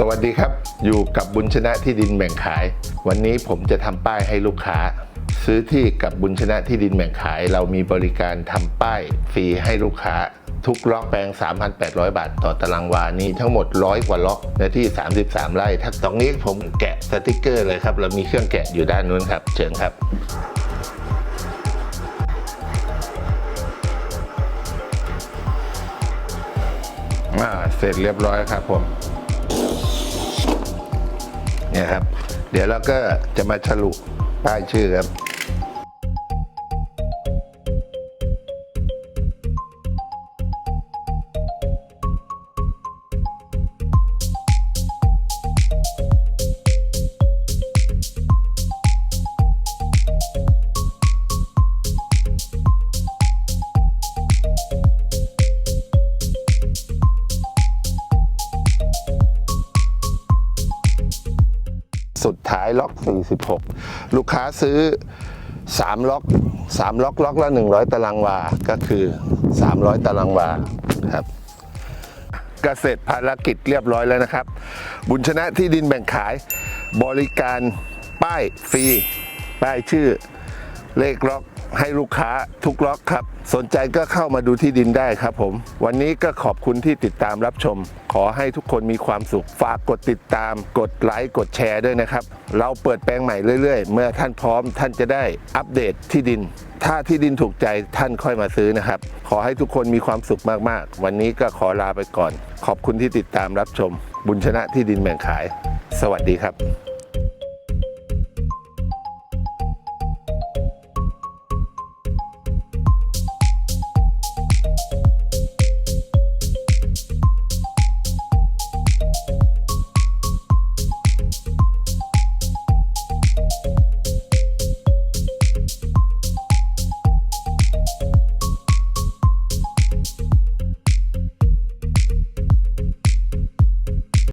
สวัสดีครับ อยู่กับบุญชนะที่ดินแบ่งขาย วันนี้ผมจะทำป้ายให้ลูกค้า ซื้อที่กับบุญชนะที่ดินแบ่งขาย เรามีบริการทำป้ายฟรีให้ลูกค้า ทุกล็อกแปลง 3,800 บาท ต่อตารางวานี้ทั้งหมดร้อยกว่าล็อกเนื้อที่ 33 ไร่ถ้าตรงนี้ผมแกะสติกเกอร์เลยครับ เรามีเครื่องแกะอยู่ด้านนู้นครับ เชิญครับอ่าเสร็จเรียบร้อยครับผม เนี่ยครับ เดี๋ยวเราก็จะมาฉลุป้ายชื่อครับ สุดท้ายล็อก 46 ลูกค้าซื้อ 3 ล็อก 3 ล็อกล็อกละ 100 ตารางวา ก็คือ 300 ตารางวาครับเกษตรภารกิจเรียบร้อยแล้วนะครับ บุญชนะที่ดินแบ่งขายบริการป้ายฟรี ป้ายชื่อ เลขล็อกให้ลูกค้าทุกล็อกครับ สนใจก็เข้ามาดูที่ดินได้ครับผม วันนี้ก็ขอบคุณที่ติดตามรับชม ขอให้ทุกคนมีความสุข ฝากกดติดตาม กดไลค์กดแชร์ด้วยนะครับ เราเปิดแปลงใหม่เรื่อยๆ เมื่อท่านพร้อมท่านจะได้อัปเดตที่ดิน ถ้าที่ดินถูกใจท่านค่อยมาซื้อนะครับ ขอให้ทุกคนมีความสุขมากๆ วันนี้ก็ขอลาไปก่อน ขอบคุณที่ติดตามรับชม บุญชนะที่ดินแบ่งขาย สวัสดีครับ